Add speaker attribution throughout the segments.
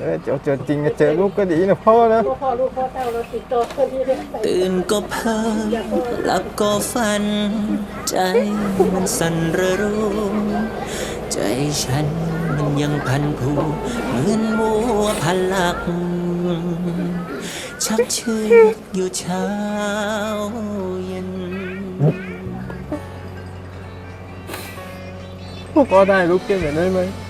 Speaker 1: เออเจอเจอจริงก็เจอลูกก็ดีนะพ่อนะ
Speaker 2: ลูกพ่อลูกพ่อเต้าเราติดต่อคนที่ได้ไป
Speaker 3: ตื่นก็เพ้อหลับก็ฝัน ใจมันสั่นระรุมใจฉันมันยังพันผูเหมือนวัวพันหลัก ชักเชือกอยู่เช้าเย็น
Speaker 1: พวกก็ได้ลูกเก่งกันได้ไหม
Speaker 2: แต่จะไปอาชีพเราจะให้คนนี้อันนึงดีประ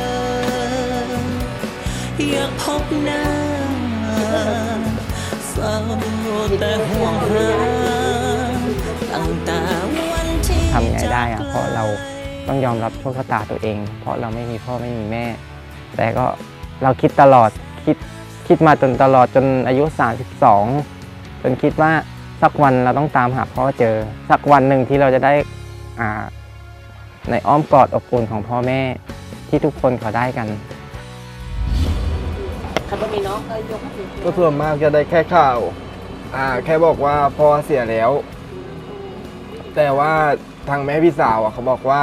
Speaker 3: พบหน้าเฝ้าแต่ห่วงหาตั้งแต่วันที่
Speaker 4: ทำไงได้อะเพราะเราต้องยอมรับโชคชะตาตัวเอง เพราะเราไม่มีพ่อไม่มีแม่ แต่ก็เราคิดตลอดคิดคิดมาจนตลอดจนอายุ 32 จนคิดว่าสักวันเราต้องตามหาพ่อเจอ สักวันหนึ่งที่เราจะได้อ่าในอ้อมกอดอบอุ่นของพ่อแม่ที่ทุกคนเขาได้กัน
Speaker 2: เขาไม่มีน้องก็ยกให้ถึง
Speaker 1: ก็ส่วนมากจะได้แค่ข่าว อ่า แค่บอกว่าพ่อเสียแล้ว แต่ว่าทางแม่พี่สาวอะเขาบอกว่า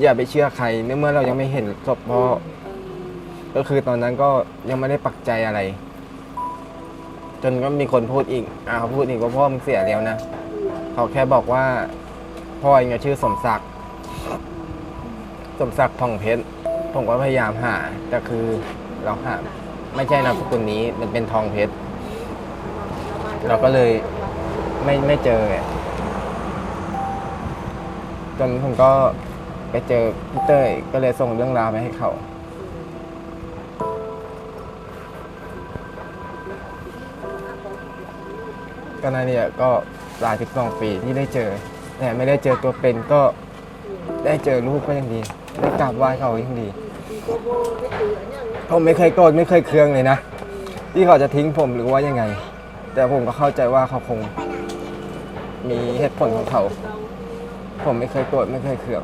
Speaker 1: อย่าไปเชื่อใครเนื่องเมื่อเรายังไม่เห็นศพพ่อก็คือตอนนั้นก็ยังไม่ได้ปักใจอะไร จนก็มีคนพูดอีกอ่าเขาพูดอีกว่าพ่อมึงเสียแล้วนะเขาแค่บอกว่า พ่อเองอะชื่อสมศักดิ์สมศักดิ์ทองเพชรผมก็พยายามหาแต่คือเราหา ไม่ใช่นามสกุลนี้มันเป็นทองเพชร เราก็เลยไม่ไม่เจอไงจนผมก็ไปเจอพี่เต้ยก็เลยส่งเรื่องราวไปให้เขา ก็นั่นเนี่ยก็หลายสิบสองปีที่ได้เจอแต่ไม่ได้เจอตัวเป็นก็ได้เจอลูกก็ยังดี ได้กราบไหว้เขายังดี ผมไม่เคยโกรธไม่เคยเคืองเลยนะที่เขาจะทิ้งผมหรือว่ายังไง แต่ผมก็เข้าใจว่าเขาคงมีเหตุผลของเขา ผมไม่เคยโกรธไม่เคยเคือง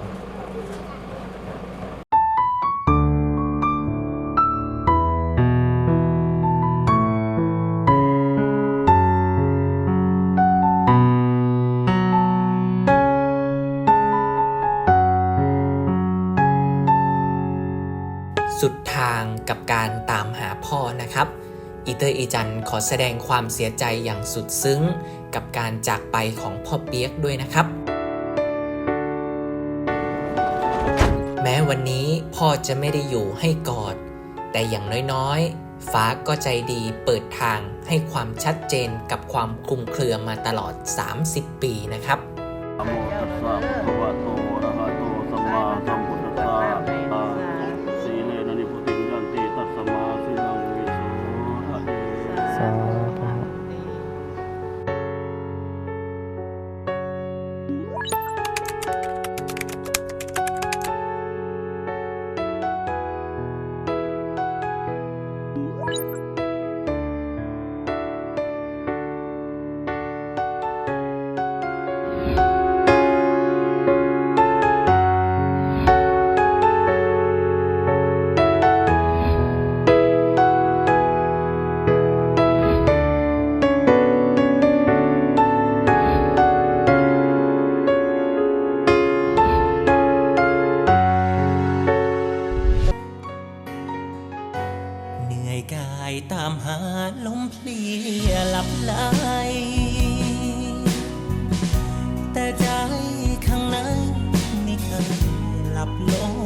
Speaker 3: สุดทางกับการตามหาพ่อนะครับอีเตอร์อีจันขอแสดงความเสียใจอย่างสุดซึ้ง กับการจากไปของพ่อเปียกด้วยนะครับ แม้วันนี้พ่อจะไม่ได้อยู่ให้กอด แต่อย่างน้อยๆ ฟ้าก็ใจดีเปิดทางให้ความชัดเจนกับความคลุมเครือมาตลอด 30 ปีนะครับ
Speaker 5: ตาม
Speaker 3: หาลมเพลียหลับไหลแต่ใจข้างในไม่เคยหลับลง